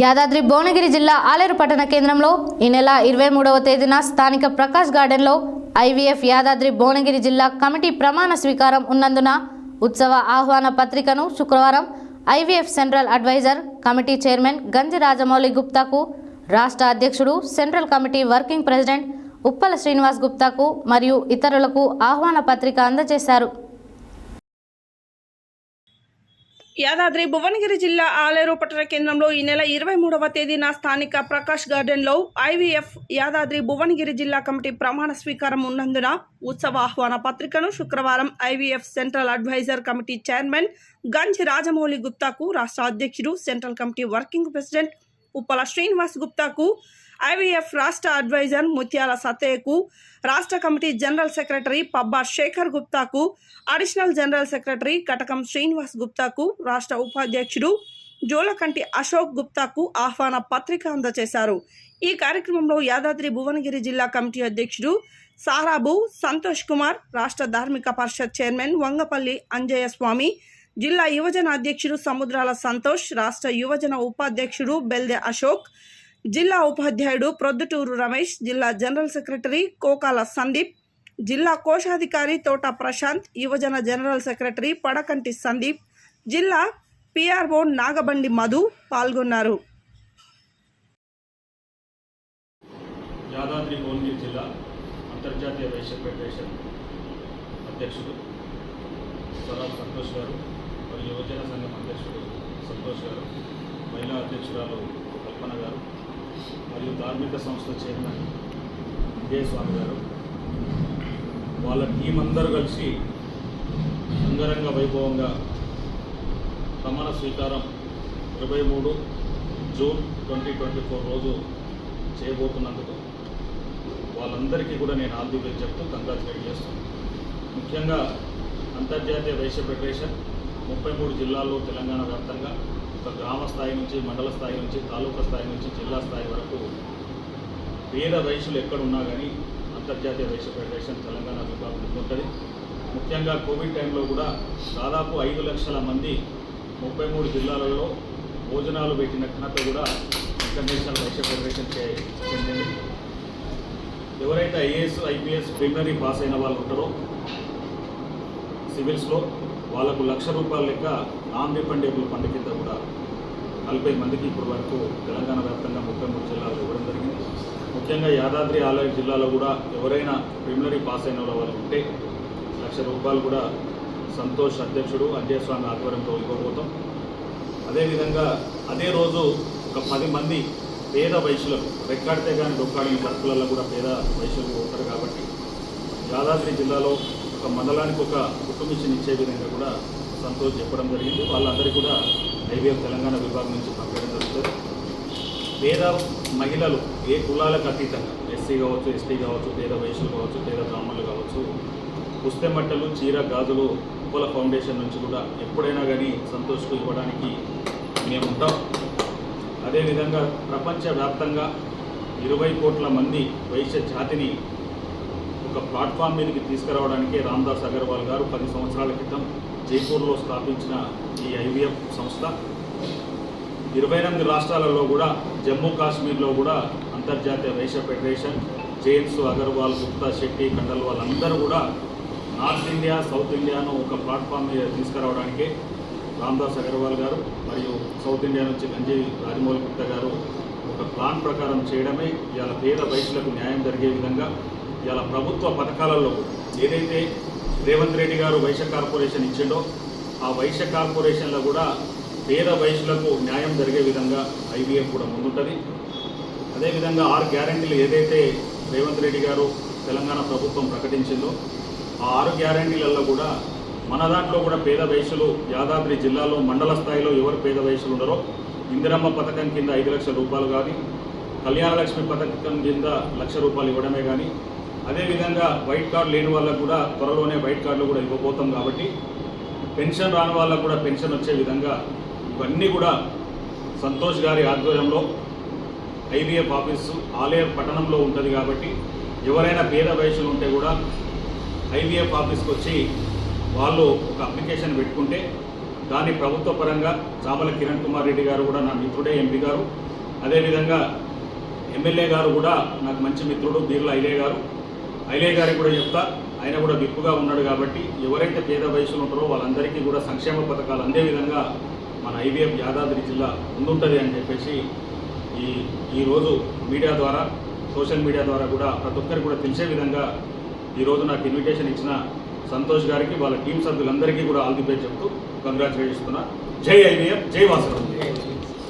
యాదాద్రి భువనగిరి జిల్లా ఆలేరు పట్టణ కేంద్రంలో ఈ నెల ఇరవై మూడవ తేదీన స్థానిక ప్రకాష్ గార్డెన్లో ఐవీఎఫ్ యాదాద్రి భువనగిరి జిల్లా కమిటీ ప్రమాణ స్వీకారం ఉన్నందున ఉత్సవ ఆహ్వాన పత్రికను శుక్రవారం IVF central adviser committee chairman Ganji Rajamouli గుప్తాకు రాష్ట్ర అధ్యక్షుడు central committee working president Uppala Srinivas గుప్తాకు మరియు ఇతరులకు ఆహ్వాన పత్రిక అందజేశారు. యాదాద్రి భువనగిరి జిల్లా ఆలేరు పట్టణ కేంద్రంలో ఈ నెల ఇరవై మూడవ తేదీన స్థానిక ప్రకాష్ గార్డెన్లో ఐవీఎఫ్ యాదాద్రి భువనగిరి జిల్లా కమిటీ ప్రమాణ స్వీకారం ఉన్నందున ఉత్సవ ఆహ్వాన పత్రికను శుక్రవారం IVF central adviser committee chairman Ganji Rajamouli గుప్తాకు రాష్ట్ర అధ్యక్షుడు central committee working president Uppala Srinivas గుప్తాకు IVF రాష్ట్ర అడ్వైజర్ ముత్యాల సతేకు రాష్ట్ర committee general secretary Pabba Shekar గుప్తాకు additional general secretary Katakam Srinivas గుప్తాకు రాష్ట్ర ఉపాధ్యక్షుడు జోలకంటి అశోక్ గుప్తాకు ఆహ్వాన పత్రిక అందజేశారు. ఈ కార్యక్రమంలో యాదాద్రి భువనగిరి జిల్లా కమిటీ అధ్యక్షుడు సారాబు సంతోష్ కుమార్ రాష్ట్ర ధార్మిక పరిషత్ చైర్మన్ వంగపల్లి అంజయ్య స్వామి జిల్లా యువజన అధ్యక్షుడు సముద్రాల సంతోష్ రాష్ట్ర యువజన ఉపాధ్యక్షుడు బెల్దె అశోక్ జిల్లా ఉపాధ్యాయుడు ప్రొద్దుటూరు రమేష్ జిల్లా జనరల్ సెక్రటరీ కోకాల సందీప్ జిల్లా కోశాధికారి తోట ప్రశాంత్ యువజన జనరల్ సెక్రటరీ పడకంటి సందీప్ జిల్లా పిఆర్ఓ నాగబండి మధు పాల్గొన్నారు. యాదాద్రి భువనగిరి జిల్లా అంతర్జాతీయ వైశ్య ఫెడరేషన్ అధ్యక్షుడు సరాబ్ సంతోష్ గారు మరియు యువజన సంఘం అధ్యక్షుడు సంతోష్ గారు మహిళా అధ్యక్షురాలు కల్పన గారు మరియు ధార్మిక సంస్థ చైర్మన్ విజయస్వామి గారు. వాళ్ళ టీం అందరూ కలిసి అంగరంగ వైభవంగా ప్రమాణ స్వీకారం ఇరవై మూడు జూన్ ట్వంటీ ట్వంటీ ఫోర్ రోజు చేయబోతున్నందుకు వాళ్ళందరికీ కూడా నేను ఆల్ ది బెస్ట్ చెప్తూ కంగ్రాచులేట్ చేస్తున్నాను ముఖ్యంగా అంతర్జాతీయ వైశ్య ఫెడరేషన్ ముప్పై మూడు జిల్లాల్లో తెలంగాణ వ్యాప్తంగా గ్రామ స్థాయి నుంచి మండల స్థాయి నుంచి తాలూకా స్థాయి నుంచి జిల్లా స్థాయి వరకు పేద వయసులు ఎక్కడున్నా కానీ అంతర్జాతీయ వైశ్య ఫెడరేషన్ తెలంగాణ విభాగం ఉంటుంది ముఖ్యంగా కోవిడ్ టైంలో కూడా దాదాపు ఐదు లక్షల మంది ముప్పై మూడు జిల్లాలలో భోజనాలు పెట్టిన ఘనత కూడా ఇంటర్నేషనల్ వైశ్య ఫెడరేషన్ చెందింది. ఎవరైతే ఐఏఎస్ ఐపీఎస్ ప్రిలిమినరీ పాస్ అయిన వాళ్ళు ఉంటారో సివిల్స్లో వాళ్ళకు లక్ష రూపాయల లెక్క నాన్ రిఫండేబుల్ ఫండ్ కింద కూడా నలభై మందికి ఇప్పటి వరకు తెలంగాణ వ్యాప్తంగా ముప్పై మూడు జిల్లాలు ఇవ్వడం జరిగింది. ముఖ్యంగా యాదాద్రి ఆలయ జిల్లాలో కూడా ఎవరైనా ప్రిమినరీ పాస్ అయిన వాళ్ళు ఉంటే లక్ష రూపాయలు కూడా సంతోష్ అధ్యక్షుడు అంజయస్వామి ఆధ్వర్యంలో ఇవ్వబోతాం. అదేవిధంగా అదే రోజు ఒక పది మంది పేద వయసులకు రెక్కాడితే కానీ డొక్కాడని వర్కులలో కూడా పేద వయసులకు ఉంటారు కాబట్టి యాదాద్రి జిల్లాలో ఒక మండలానికి ఒక కుటుంబిషన్ ఇచ్చే విధంగా కూడా సంతోష్ చెప్పడం జరిగింది. వాళ్ళందరికీ కూడా ఐబీఎఫ్ తెలంగాణ విభాగం నుంచి పంపడం జరుగుతుంది. పేద మహిళలు ఏ కులాలకు అతీతంగా ఎస్సీ కావచ్చు ఎస్టీ కావచ్చు పేద వయసులు కావచ్చు పేద బ్రాహ్మణులు కావచ్చు పుస్తెమట్టలు చీర గాజులు ఉప్పల ఫౌండేషన్ నుంచి కూడా ఎప్పుడైనా కానీ సంతోష్కు ఇవ్వడానికి మేము ఉంటాం. అదేవిధంగా ప్రపంచవ్యాప్తంగా ఇరవై కోట్ల మంది వైశ్య జాతిని ఒక ప్లాట్ఫామ్ మీదకి తీసుకురావడానికి రామ్దాస్ అగర్వాల్ గారు పది సంవత్సరాల క్రితం జైపూర్లో స్థాపించిన ఈ ఐవీఎఫ్ సంస్థ. ఇరవై ఎనిమిది రాష్ట్రాలలో కూడా జమ్మూ కాశ్మీర్లో కూడా అంతర్జాతీయ వైశ్య ఫెడరేషన్ జేమ్స్ అగర్వాల్ గుప్తా శెట్టి కండల్ వాళ్ళందరూ కూడా నార్త్ ఇండియా సౌత్ ఇండియాను ఒక ప్లాట్ఫామ్ మీద తీసుకురావడానికే రామ్దాస్ అగర్వాల్ గారు మరియు సౌత్ ఇండియా నుంచి గంజీ రాజమౌళి గుప్తా గారు ఒక ప్లాన్ ప్రకారం చేయడమే. ఇవాళ పేద వయసులకు న్యాయం జరిగే విధంగా ఇలా ప్రభుత్వ పథకాలలో ఏదైతే రేవంత్ రెడ్డి గారు వైశ్య కార్పొరేషన్ ఇచ్చిండో ఆ వైశ్య కార్పొరేషన్లో కూడా పేద వయసులకు న్యాయం జరిగే విధంగా ఐవీఎఫ్ కూడా ముందుంటుంది. అదేవిధంగా ఆరు గ్యారంటీలు ఏదైతే రేవంత్ రెడ్డి గారు తెలంగాణ ప్రభుత్వం ప్రకటించిందో ఆ ఆరు గ్యారంటీలలో కూడా మన దాంట్లో కూడా పేద వయసులు యాదాద్రి జిల్లాలో మండల స్థాయిలో ఎవరు పేద వయసులు ఉండరో ఇందిరమ్మ పథకం కింద ఐదు లక్షల రూపాయలు కానీ కళ్యాణలక్ష్మి పథకం కింద లక్ష రూపాయలు ఇవ్వడమే కానీ అదేవిధంగా వైట్ కార్డు లేని వాళ్ళకు కూడా త్వరలోనే వైట్ కార్డులు కూడా ఇవ్వబోతాం కాబట్టి పెన్షన్ రాని వాళ్ళకు కూడా పెన్షన్ వచ్చే విధంగా ఇవన్నీ కూడా సంతోష్ గారి ఆధ్వర్యంలో ఐవీఎఫ్ ఆఫీసు ఆలయ పట్టణంలో ఉంటుంది కాబట్టి ఎవరైనా పేద వయసులు ఉంటే కూడా ఐవీఎఫ్ ఆఫీస్కి వచ్చి వాళ్ళు ఒక అప్లికేషన్ పెట్టుకుంటే దాన్ని ప్రభుత్వ పరంగా చామల కిరణ్ కుమార్ రెడ్డి గారు కూడా నా మిత్రుడే ఎంపీ గారు. అదేవిధంగా ఎమ్మెల్యే గారు కూడా నాకు మంచి మిత్రుడు బీర్ల అయ్యే గారు. ఐలే గారికి కూడా చెప్తా ఆయన కూడా విప్పుగా ఉన్నాడు కాబట్టి ఎవరైతే పేద వయసులు ఉంటారో వాళ్ళందరికీ కూడా సంక్షేమ పథకాలు అందే విధంగా మన ఐవీఎఫ్ యాదాద్రి జిల్లా ముందుంటుంది అని చెప్పేసి ఈ ఈరోజు మీడియా ద్వారా సోషల్ మీడియా ద్వారా కూడా ప్రతి ఒక్కరికి కూడా తెలిసే విధంగా ఈరోజు నాకు ఇన్విటేషన్ ఇచ్చిన సంతోష్ గారికి వాళ్ళ టీం సభ్యులందరికీ కూడా ఆల్ ది బెస్ట్ చెప్తూ కంగ్రాచులేట్ చేస్తున్నా. జై ఐవీఎఫ్ జై వాసరావు.